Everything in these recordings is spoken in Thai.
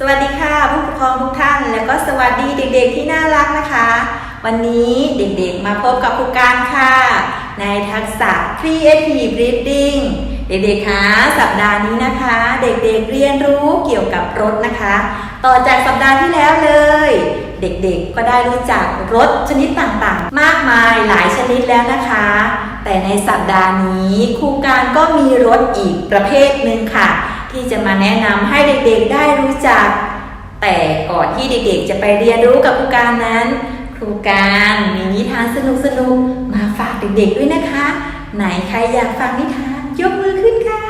สวัสดีค่ะผู้ปกครองทุกท่าน แล้วก็สวัสดีเด็กๆที่น่ารักนะคะ วันนี้เด็กๆมาพบกับครูการค่ะ ในทักษะ Creative Reading เด็กๆคะสัปดาห์นี้นะคะ เด็กๆเรียนรู้เกี่ยวกับรถนะคะ ต่อจากสัปดาห์ที่แล้วเลย เด็กๆก็ได้รู้จักรถชนิดต่างๆ มากมายหลายชนิดแล้วนะคะ แต่ในสัปดาห์นี้ครูการก็มีรถอีกประเภทหนึ่งค่ะ ที่จะมาแนะนำให้เด็กๆได้รู้จัก แต่ก่อนที่เด็กๆจะไปเรียนรู้กับครูการนั้น ครูการมีนิทานสนุกๆมาฝากเด็กๆด้วยนะคะ ไหนใครอยากฟังนิทานยกมือขึ้นค่ะ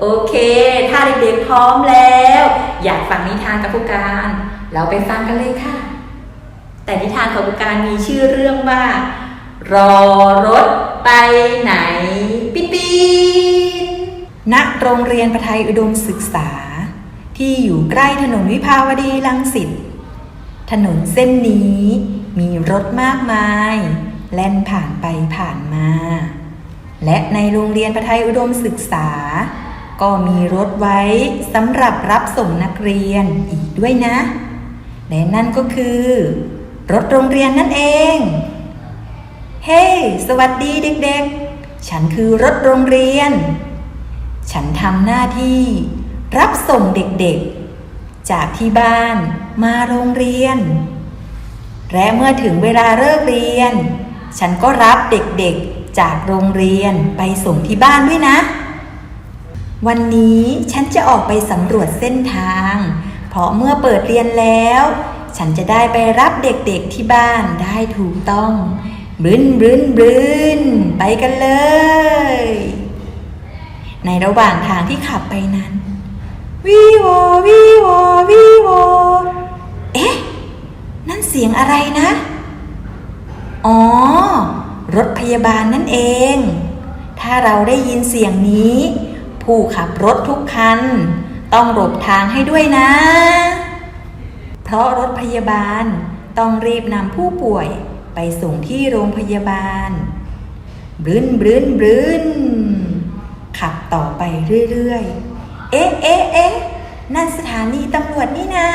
โอเค ถ้าเด็กๆพร้อมแล้ว อยากฟังนิทานกับครูการ เราไปฟังกันเลยค่ะ แต่นิทานของครูการมีชื่อเรื่องว่ารอรถไปไหนปิ๊ดปีด ณโรงเรียนประไทยอุดมศึกษา ที่อยู่ใกล้ถนนวิภาวดีรังสิต ถนนเส้นนี้มีรถมากมาย แล่นผ่านไปผ่านมา และในโรงเรียนประไทยอุดมศึกษา ก็มีรถไว้สำหรับรับส่งนักเรียนอีกด้วยนะ และนั่นก็คือ รถโรงเรียนนั่นเอง เฮ้สวัสดีเด็กๆ ฉันคือรถโรงเรียน ฉันทำหน้าที่ รับส่งเด็กๆ จากที่บ้านมาโรงเรียน และเมื่อถึงเวลาเลิกเรียน ฉันก็รับเด็กๆจากโรงเรียนไปส่งที่บ้านด้วยนะ วันนี้ฉันจะออกไปสำรวจเส้นทาง เพราะเมื่อเปิดเรียนแล้ว ฉันจะได้ไปรับเด็กๆที่บ้านได้ถูกต้องบึนบึนบึนไปกันเลย ในระหว่างทางที่ขับไปนั้นวีโววีโววีโวเอ๊ะ นั่นเสียงอะไรนะ อ๋อ รถพยาบาลนั่นเอง ถ้าเราได้ยินเสียงนี้ ผู้ขับรถทุกคัน ต้องหลบทางให้ด้วยนะ เพราะรถพยาบาลต้องรีบนำผู้ป่วยไปส่งที่โรงพยาบาลบรื้นบรื้นบรื้น ขับต่อไปเรื่อยๆ เอ๊ะเอ๊ะเอ๊ะนั่นสถานีตำรวจนี่นะ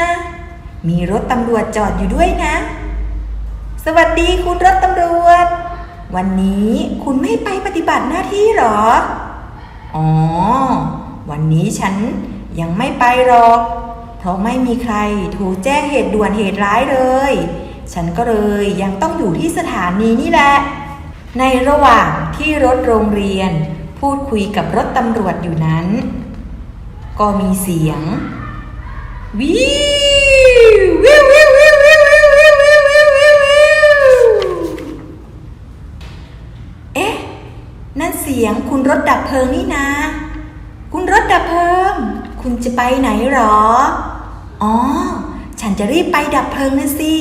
มีรถตำรวจจอดอยู่ด้วยนะ สวัสดีคุณรถตำรวจ วันนี้คุณไม่ไปปฏิบัติหน้าที่หรอ อ๋อ วันนี้ฉันยังไม่ไปหรอก เพราะไม่มีใครโทรแจ้งเหตุด่วนเหตุร้ายเลย ฉันก็เลยยังต้องอยู่ที่สถานีนี่แหละ ในระหว่างที่รถโรงเรียน พูดคุยกับรถตำรวจอยู่นั้น ก็มีเสียง วิววิววิววิววิววิววิววิววิววิววิวเอ๊ะ นั่นเสียงคุณรถดับเพลิงนี่นาคุณรถดับเพลิง คุณจะไปไหนหรอ อ๋อ ฉันจะรีบไปดับเพลิงนะสิ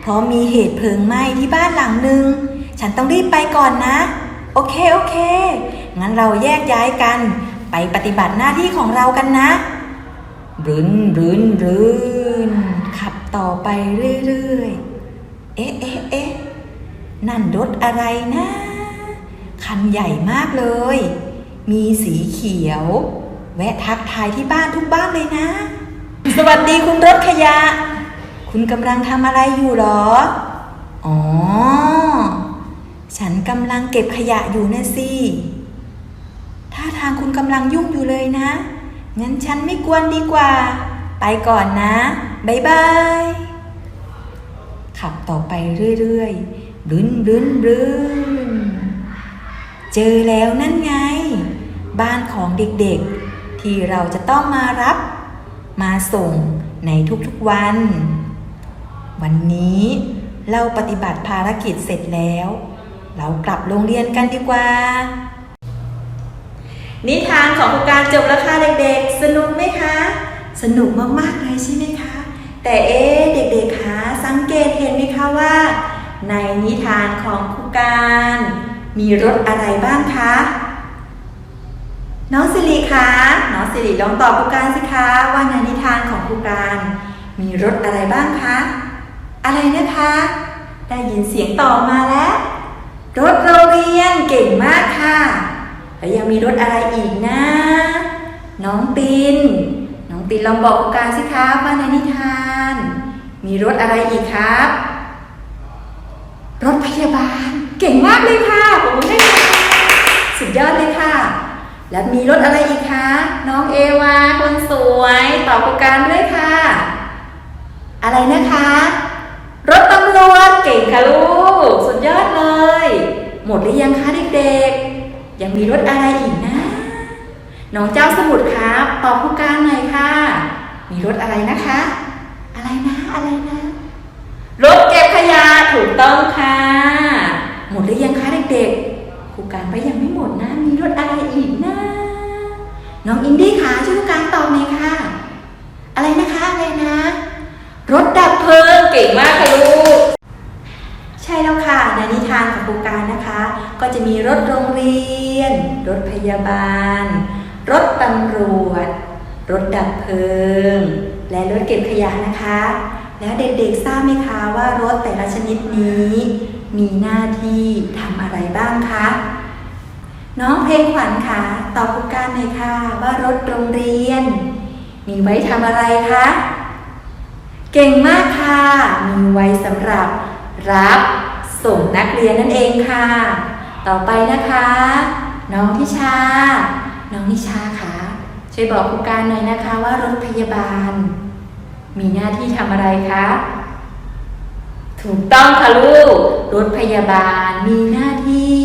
เพราะมีเหตุเพลิงไหม้ที่บ้านหลังหนึ่ง ฉันต้องรีบไปก่อนนะ โอเค โอเค งั้นเราแยกย้ายกัน ไปปฏิบัติหน้าที่ของเรากันนะรืนรืนรืนขับต่อไปเรื่อยๆ เอ๊ะเอ๊ะเอ๊ะนั่นรถอะไรนะ คันใหญ่มากเลย มีสีเขียว แวะทักทายที่บ้านทุกบ้านเลยนะ สวัสดีคุณรถขยะ คุณกำลังทำอะไรอยู่หรอ อ๋อ ฉันกำลังเก็บขยะอยู่นะสิท่าทางคุณกำลังยุ่งอยู่เลยนะ งั้นฉันไม่กวนดีกว่า ไปก่อนนะบายบาย ขับต่อไปเรื่อยๆบึ้นบึ้นบึ้นเจอแล้วนั่นไง บ้านของเด็กๆ ที่เราจะต้องมารับ มาส่งในทุกๆวัน วันนี้เราปฏิบัติภารกิจเสร็จแล้ว เรากลับโรงเรียนกันดีกว่า นิทานของครูการจบแล้วค่ะเด็กๆ สนุกไหมคะ สนุกมากๆเลยใช่ไหมคะ แต่เอ๊เด็กๆคะสังเกตเห็นไหมคะว่า ในนิทานของครูการ มีรถอะไรบ้างคะ น้องสิริคะน้องสิริลองตอบครูการสิคะว่าในนิทานของครูการ มีรถอะไรบ้างคะ อะไรนะคะ ได้ยินเสียงตอบมาแล้ว รถโรงเรียนเก่งมากค่ะ แล้วยังมีรถอะไรอีกนะ น้องปิน น้ององตินลองบอกครูการสิครับว่าในนิทาน มีรถอะไรอีกครับ รถพยาบาล เก่งมากเลยค่ะโอ้โหได้สุดยอดเลยค่ะ แล้วมีรถอะไรอีกคะ น้องเอวาคนสวยตอบครูการด้วยค่ะ อะไรนะคะ รถตำรวจเก่งค่ะลูก สุดยอดเลย หมดหรือยังคะเด็กๆ ยังมีรถอะไรอีกนะ น้องเจ้าสมุทรครับตอบผู้การหน่อยค่ะ มีรถอะไรนะคะ อะไรนะอะไรนะ รถเก็บขยะถูกต้องค่ะ หมดหรือยังคะเด็กๆผู้การไปยังไม่หมดนะ มีรถอะไรอีกนะ น้องอินดี้คะช่วยครูการตอบหน่อยค่ะ อะไรนะคะอะไรนะ รถดับเพลิงเก่งมากค่ะลูก ใช่แล้วค่ะในนิทานของครูการนะคะ ก็จะมีรถโรงเรียน รถพยาบาล รถตำรวจ รถดับเพลิง และรถเก็บขยะนะคะ แล้วเด็กๆทราบไหมคะว่ารถแต่ละชนิดนี้ มีหน้าที่ทำอะไรบ้างคะน้องเพลงขวัญค่ะตอบครูการหน่อยค่ะว่ารถโรงเรียน มีไว้ทำอะไรคะเก่งมากค่ะ มีไว้สำหรับรับ ส่งนักเรียนนั่นเองค่ะ ต่อไปนะคะ น้องทิชา น้องนิชาคะช่วยบอกครูการหน่อยนะคะว่ารถพยาบาล มีหน้าที่ทำอะไรคะถูกต้องค่ะลูก รถพยาบาลมีหน้าที่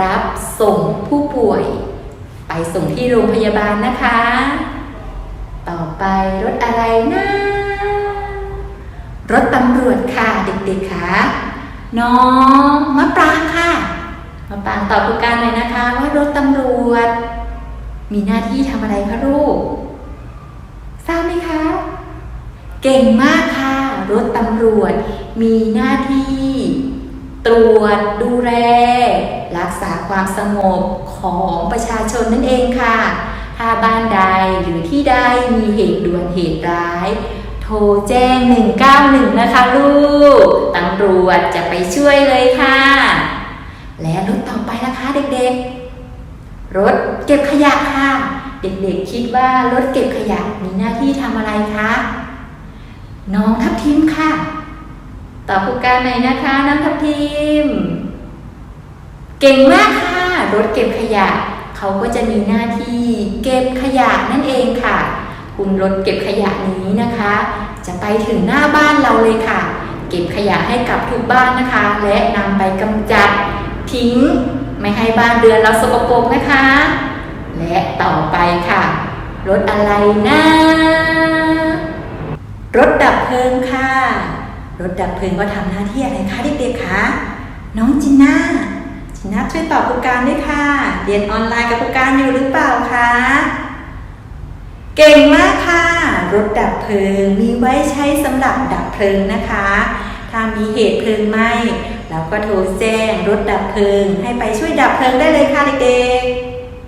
รับส่งผู้ป่วย ไปส่งที่โรงพยาบาลนะคะ ต่อไปรถอะไรนะ รถตำรวจค่ะเด็กๆค่ะ น้องมะปรางค่ะมะปรางตอบผู้การเลยนะคะ ว่ารถตำรวจ มีหน้าที่ทำอะไรคะลูกทราบไหมคะ เก่งมากค่ะ รถตำรวจ มีหน้าที่ ตรวจดูแลรักษาความสงบของประชาชนนั่นเองค่ะ ถ้าบ้านใดหรือที่ใดมีเหตุด่วนเหตุร้าย โทรแจ้ง 191 นะคะลูก ตำรวจจะไปช่วยเลยค่ะ และรถต่อไปนะคะเด็กๆ รถเก็บขยะค่ะ เด็กๆคิดว่ารถเก็บขยะมีหน้าที่ทำอะไรคะ น้องทับทิมค่ะ ตอบผู้การหน่อยนะคะ น้องทับทิม เก่งมากค่ะ รถเก็บขยะ เขาก็จะมีหน้าที่เก็บขยะนั่นเองค่ะ คุณรถเก็บขยะนี้นะคะ จะไปถึงหน้าบ้านเราเลยค่ะ เก็บขยะให้กับทุกบ้านนะคะ และนำไปกำจัดทิ้ง ไม่ให้บ้านเรือนเราสกปรกนะคะ และต่อไปค่ะรถอะไรนะรถดับเพลิงค่ะ รถดับเพลิงก็ทำหน้าที่อะไรคะเด็กๆคะน้องจินน่าจินน่าช่วยตอบผู้การด้วยค่ะ เรียนออนไลน์กับผู้การอยู่หรือเปล่าคะ เก่งมากค่ะ รถดับเพลิงมีไว้ใช้สำหรับดับเพลิงนะคะ ถ้ามีเหตุเพลิงไหม้เราก็โทรแจ้งรถดับเพลิง ให้ไปช่วยดับเพลิงได้เลยค่ะเด็ก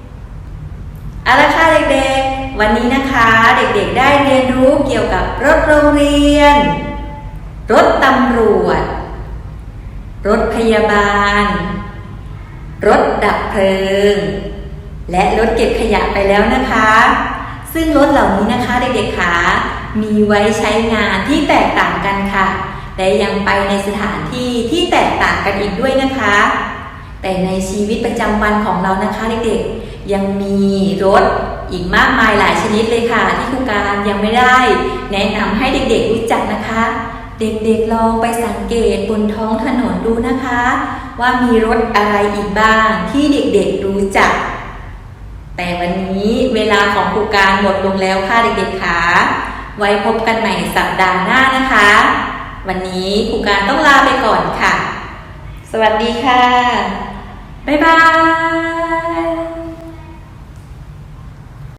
ๆเอาละค่ะเด็กๆ วันนี้นะคะเด็กๆได้เรียนรู้เกี่ยวกับรถโรงเรียน รถตำรวจ รถพยาบาล รถดับเพลิง และรถเก็บขยะไปแล้วนะคะ ซึ่งรถเหล่านี้นะคะเด็กๆคะมีไว้ใช้งานที่แตกต่างกันค่ะและยังไปในสถานที่ที่แตกต่างกันอีกด้วยนะคะ แต่ในชีวิตประจำวันของเรานะคะเด็กๆยังมีรถอีกมากมายหลายชนิดเลยค่ะ ที่ครูการยังไม่ได้ แนะนำให้เด็กๆรู้จักนะคะ เด็กๆลองไปสังเกตบนท้องถนนดูนะคะ ว่ามีรถอะไรอีกบ้างที่เด็กๆรู้จัก แต่วันนี้เวลาของครูการหมดลงแล้วค่ะเด็กๆค่ะไว้พบกันใหม่สัปดาห์หน้านะคะ วันนี้ครูการต้องลาไปก่อนค่ะ สวัสดีค่ะ บ๊ายบาย